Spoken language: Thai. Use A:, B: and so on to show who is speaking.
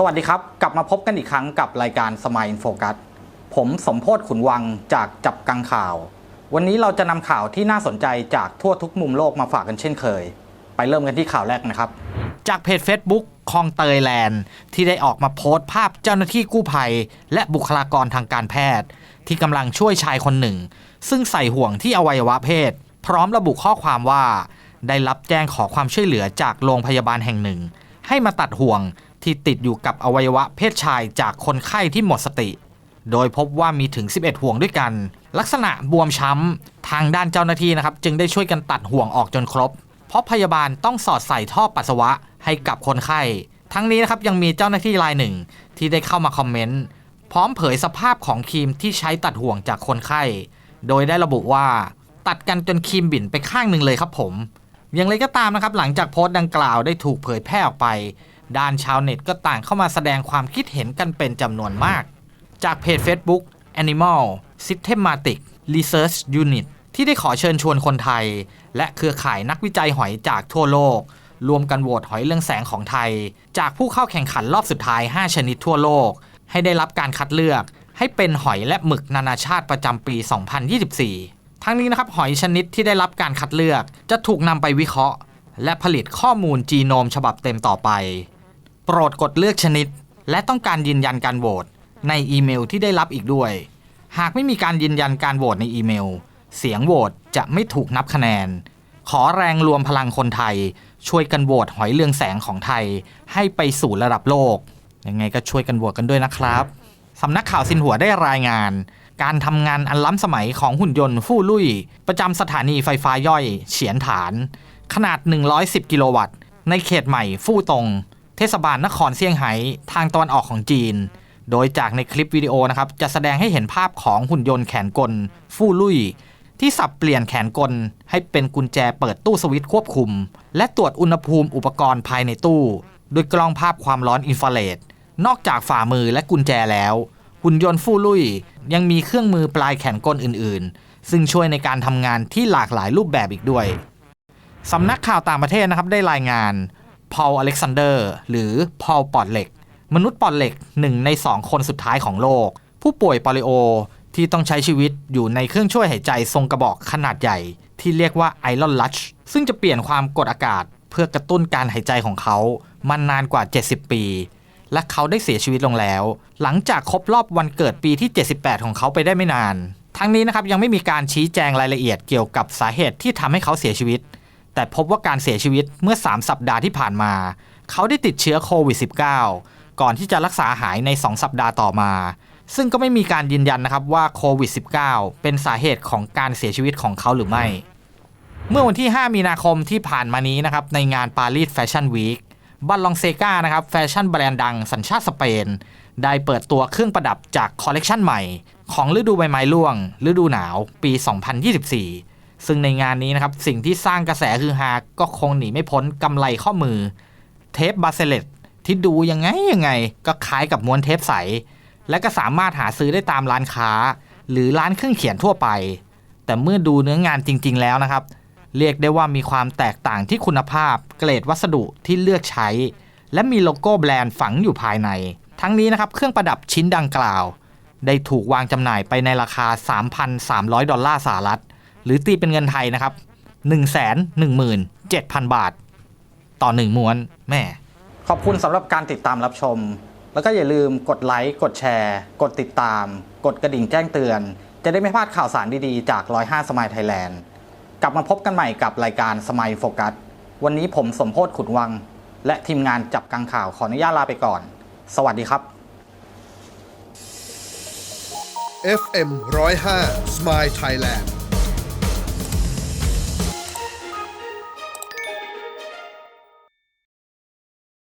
A: สวัสดีครับ กลับมาพบกันอีกครั้งกับรายการสม i ยโฟกัสผมสมโพศขุนวังจากจับกังข่าว วันนี้เราจะนำข่าวที่น่าสนใจจากทั่วทุกมุมโลกมาฝากกันเช่นเคย ไปเริ่มกันที่ข่าวแรกนะครับ จากเพจ Facebook คลองเตยแลนด์ ที่ได้ออกมาโพสต์ภาพเจ้าหน้าที่กู้ภัย และบุคลากรทางการแพทย์ ที่กำลังช่วยชายคนหนึ่ง ซึ่งใส่ห่วงที่อวัยวะเพศ พร้อมระบุข้อความว่า ได้รับแจ้งขอความช่วยเหลือจากโรงพยาบาลแห่งหนึ่ง ให้มาตัดห่วง ที่ติดอยู่กับอวัยวะเพศชายจากคนไข้ที่หมดสติ โดยพบว่ามีถึง 11 ห่วงด้วยกัน ลักษณะบวมช้ำ ทางด้านเจ้าหน้าที่นะครับ จึงได้ช่วยกันตัดห่วงออกจนครบ เพราะพยาบาลต้องสอดใส่ท่อปัสสาวะให้กับคนไข้ ทั้งนี้นะครับยังมีเจ้าหน้าที่รายหนึ่ง ที่ได้เข้ามาคอมเมนต์พร้อมเผยสภาพของครีมที่ใช้ตัดห่วงจากคนไข้ โดยได้ระบุว่า ตัดกันจนครีมบิ่นไปข้างหนึ่งเลยครับผม อย่างไรก็ตามนะครับ หลังจากโพสต์ดังกล่าวได้ถูกเผยแพร่ออกไป ด้านชาวเน็ตก็ต่างเข้ามาแสดงความคิดเห็นกันเป็นจำนวนมาก จากเพจ Facebook Animal Systematic Research Unit ที่ได้ขอเชิญชวนคนไทย และเครือข่ายนักวิจัยหอยจากทั่วโลก รวมกันโหวตหอยเรื่องแสงของไทย จากผู้เข้าแข่งขันรอบสุดท้าย 5 ชนิดทั่วโลก ให้ได้รับการคัดเลือก ให้เป็นหอยและหมึกนานาชาติประจำปี 2024 ทั้งนี้นะครับหอยชนิดที่ได้รับการคัดเลือก จะถูกนำไปวิเคราะห์ และผลิตข้อมูลจีโนมฉบับเต็มต่อไป โปรดกดเลือกชนิด และต้องการยืนยันการโหวตในอีเมลที่ได้รับอีกด้วย หากไม่มีการยืนยันการโหวตในอีเมล เสียงโหวตจะไม่ถูกนับคะแนน ขอแรงรวมพลังคนไทย ช่วยกันโหวตหอยเรืองแสงของไทย ให้ไปสู่ระดับโลก ยังไงก็ช่วยกันโหวตกันด้วยนะครับสำนักข่าวซินหัวได้รายงาน การทำงานอันล้ำสมัยของหุ่นยนต์ฟู่ลุย ประจำสถานีไฟฟ้าย่อย เฉียนฐาน ขนาด 110 กิโลวัตต์ ในเขตใหม่ฟู่ตง เทศบาลนครเซี่ยงไฮ้ทางตะวันออกของจีน โดยจากในคลิปวิดีโอนะครับจะแสดงให้เห็นภาพของหุ่นยนต์แขนกล ฟู่ลุยที่สับเปลี่ยนแขนกลให้เป็นกุญแจเปิดตู้สวิตช์ควบคุม และตรวจอุณหภูมิอุปกรณ์ภายในตู้โดยกล้องภาพความร้อนอินฟราเรดนอกจากฝ่ามือและกุญแจแล้ว หุ่นยนต์ฟู่ลุยยังมีเครื่องมือปลายแขนกลอื่น ๆ ซึ่งช่วยในการทำงานที่หลากหลายรูปแบบอีกด้วยสำนักข่าวต่างประเทศนะครับได้รายงาน พอลอเล็กซานเดอร์หรือพอลปอดเหล็ก มนุษย์ปอดเหล็กหนึ่งในสองคนสุดท้ายของโลก ผู้ป่วยปอลิโอที่ต้องใช้ชีวิตอยู่ในเครื่องช่วยหายใจทรงกระบอกขนาดใหญ่ ที่เรียกว่าไอรอนลัชซึ่งจะเปลี่ยนความกดอากาศเพื่อกระตุ้นการหายใจของเขามานานกว่า 70 ปี และเขาได้เสียชีวิตลงแล้ว หลังจากครบรอบวันเกิดปีที่ 78 ของเขาไปได้ไม่นาน ทั้งนี้นะครับยังไม่มีการชี้แจงรายละเอียดเกี่ยวกับสาเหตุที่ทำให้เขาเสียชีวิต แต่พบว่าการเสียชีวิตเมื่อ 3 สัปดาห์ที่ผ่านมา เขาได้ติดเชื้อโควิด -19 ก่อนที่จะรักษาหายใน 2 สัปดาห์ต่อมา ซึ่งก็ไม่มีการยืนยันนะครับว่าโควิด -19 เป็นสาเหตุของการเสียชีวิตของเขาหรือไม่ เมื่อวันที่ 5 มีนาคมที่ผ่านมานี้นะครับในงานปารีสแฟชั่นวีคบัลลองเซกานะครับแฟชั่นแบรนด์ดังสัญชาติสเปน ได้เปิดตัวเครื่องประดับจากคอลเลกชันใหม่ ของฤดูใบไม้ร่วง ฤดูหนาว ปี 2024 ซึ่งในงานนี้นะครับ สิ่งที่สร้างกระแสคือฮาก็คงหนีไม่พ้นกำไรข้อมือ เทปบาเซเลตที่ดูยังไงยังไง ก็คล้ายกับม้วนเทปใส และก็สามารถหาซื้อได้ตามร้านค้า หรือร้านเครื่องเขียนทั่วไป แต่เมื่อดูเนื้องานจริง ๆ แล้วนะครับ เรียกได้ว่ามีความแตกต่างที่คุณภาพ เกรดวัสดุที่เลือกใช้ และมีโลโก้แบรนด์ฝังอยู่ภายใน ทั้งนี้นะครับเครื่องประดับชิ้นดังกล่าว ได้ถูกวางจำหน่ายไปในราคา 3,300 ดอลลาร์สหรัฐ หรือตีเป็นเงินไทยนะครับ 117,000 บาท ต่อ 1 ม้วนแม่ ขอบคุณสำหรับการติดตามรับชม แล้วก็อย่าลืมกดไลค์ กดแชร์ กดติดตาม กดกระดิ่งแจ้งเตือน จะได้ไม่พลาดข่าวสารดีๆ จาก 105 สมายไทยแลนด์กลับมาพบกันใหม่กับรายการสมายโฟกัส วันนี้ผมสมโพศขุนวัง และทีมงานจับกังข่าวขออนุญาตลาไปก่อน สวัสดีครับ
B: FM 105 Smile Thailand